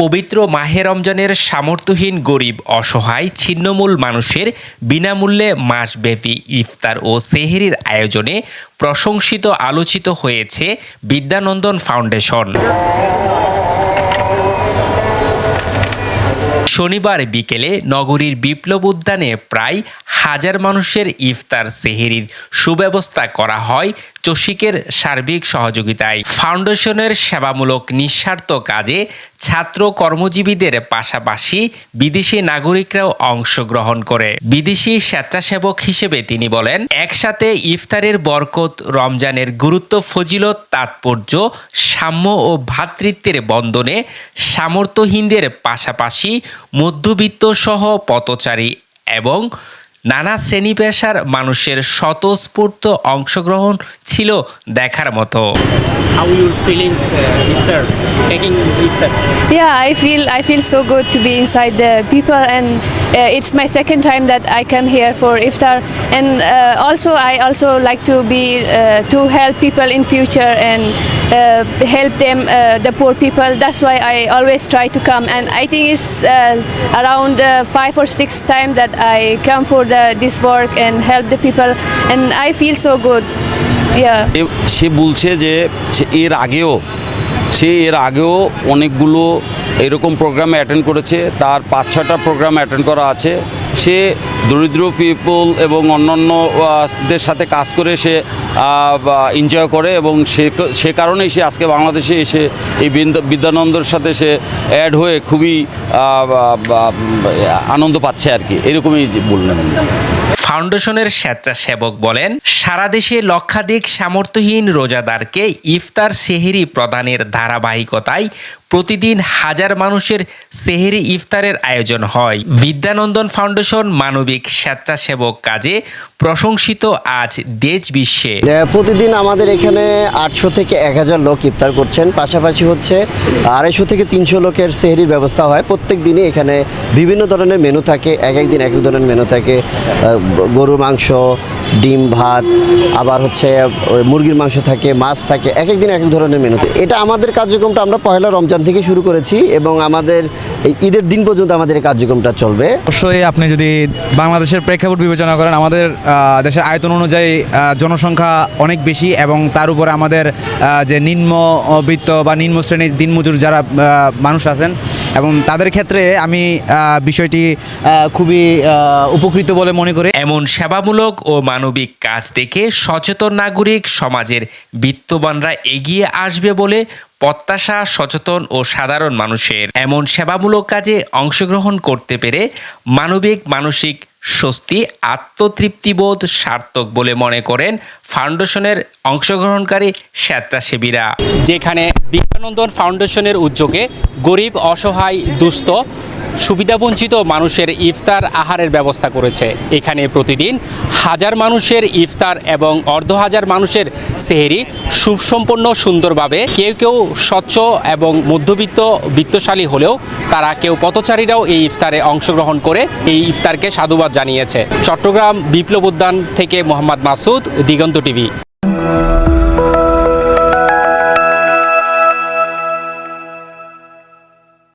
পবিত্র মাহে রমজানের সামর্থ্যহীন গরিব, অসহায়, ছিন্নমূল মানুষের বিনামূল্যে মাসব্যাপী ইফতার ও সেহেরির আয়োজনে প্রশংসিত আলোচিত হয়েছে বিদ্যানন্দন ফাউন্ডেশন। শনিবার বিকেলে নগরীর বিপ্লব উদ্যানে প্রায় হাজার মানুষের ইফতার, সেহেরির সুব্যবস্থা করা হয় চসিকের সার্বিক সহযোগিতায় ফাউন্ডেশনের সেবামূলক নিঃস্বার্থ কাজে ছাত্র কর্মজীবীদের পাশাপাশি বিদেশি নাগরিকরাও অংশগ্রহণ করে। বিদেশি স্বেচ্ছাসেবক হিসেবে তিনি বলেন, একসাথে ইফতারের বরকত, রমজানের গুরুত্ব, ফজিলত, তাৎপর্য, সাম্য ও ভ্রাতৃত্বের বন্ধনে সামর্থ্যহীনদের পাশাপাশি মধ্যবিত্ত সহ পথচারী এবং নানা শ্রেণি পেশার মানুষের স্বতঃস্ফূর্ত অংশগ্রহণ ছিল দেখার মতো how your feelings uh, after taking iftar Yeah, I feel I feel so good to be inside the people, and uh, it's my second time that I come here for iftar. And uh, also, I also like to be uh, to help people in future and uh, help them, uh, the poor people. That's why I always try to come. And I think it's uh, around uh, five or six times that I come for the this work and help the people, and I feel so good. Yeah. সে বলছে যে এর আগেও সে এর আগেও অনেকগুলো এরকম প্রোগ্রামে attend করেছে তার পাঁচ ছটা প্রোগ্রাম অ্যাটেন্ড করা আছে সে দরিদ্র পিপল এবং অন্যান্য দের সাথে কাজ করে সে এনজয় করে এবং সে সে কারণেই সে আজকে বাংলাদেশে এসে এই বিদ্যা- বিদ্যানন্দর সাথে সে অ্যাড হয়ে খুবই আনন্দ পাচ্ছে আর কি। এরকমই বললেন ফাউন্ডেশনের স্বেচ্ছাসেবক বলেন, সারা দেশে লক্ষাধিক সামর্থ্যহীন রোজাদারকে ইফতার সেহেরি প্রদানের ধারাবাহিকতায় প্রতিদিন হাজার মানুষের সেহেরি ইফতারের আয়োজন হয়। বিদ্যানন্দন ফাউন্ডেশন মানবিক স্বেচ্ছাসেবক কাজে প্রশংসিত আজ দেশ বিশ্বে। প্রতিদিন আমাদের এখানে আটশো থেকে এক হাজার লোক ইফতার করছেন। পাশাপাশি হচ্ছে আড়াইশো থেকে তিনশো লোকের সেহরির ব্যবস্থা হয়। প্রত্যেক দিনই এখানে বিভিন্ন ধরনের মেনু থাকে। এক এক দিন এক এক ধরনের মেনু থাকে। গরুর মাংস ডিম, ভাত, আবার হচ্ছে মুরগির মাংস থাকে, মাছ থাকে এক এক দিন এক এক ধরনের মেনু থাকে। এটা আমাদের কার্যক্রমটা আমরা পয়লা রমজান থেকে শুরু করেছি এবং আমাদের এই ঈদের দিন পর্যন্ত আমাদের এই কার্যক্রমটা চলবে অবশ্যই আপনি যদি বাংলাদেশের প্রেক্ষাপট বিবেচনা করেন, আমাদের দেশের আয়তন অনুযায়ী জনসংখ্যা অনেক বেশি এবং তার উপরে আমাদের যে নিম্নবিত্ত বা নিম্ন শ্রেণির দিনমজুর যারা মানুষ আছেন এবং তাদের ক্ষেত্রে আমি বিষয়টি খুবই উপকৃত বলে মনে করি। এমন সেবামূলক ও মানবিক কাজ দেখে সচেতন নাগরিক সমাজের বিত্তবানরা এগিয়ে আসবে বলে প্রত্যাশা সচেতন ও সাধারণ মানুষের। এমন সেবামূলক কাজে অংশগ্রহণ করতে পেরে মানবিক, মানসিক স্বস্তি, আত্মতৃপ্তিবোধ সার্থক বলে মনে করেন ফাউন্ডেশনের অংশগ্রহণকারী স্বেচ্ছাসেবীরা। যেখানে বিদ্যানন্দন ফাউন্ডেশনের উদ্যোগে গরিব, অসহায়, দুস্থ, সুবিধাবঞ্চিত মানুষের ইফতার আহারের ব্যবস্থা করেছে। এখানে প্রতিদিন হাজার মানুষের ইফতার এবং অর্ধ হাজার মানুষের সেহেরি সুসম্পন্ন, সুন্দরভাবে। কেউ কেউ স্বচ্ছ এবং মধ্যবিত্ত, বিত্তশালী হলেও তারা কেউ পথচারীরাও এই ইফতারে অংশগ্রহণ করে এই ইফতারকে সাধুবাদ জানিয়েছে। চট্টগ্রাম বিপ্লব উদ্যান থেকে মোহাম্মদ মাসুদ, দিগন্ত টিভি।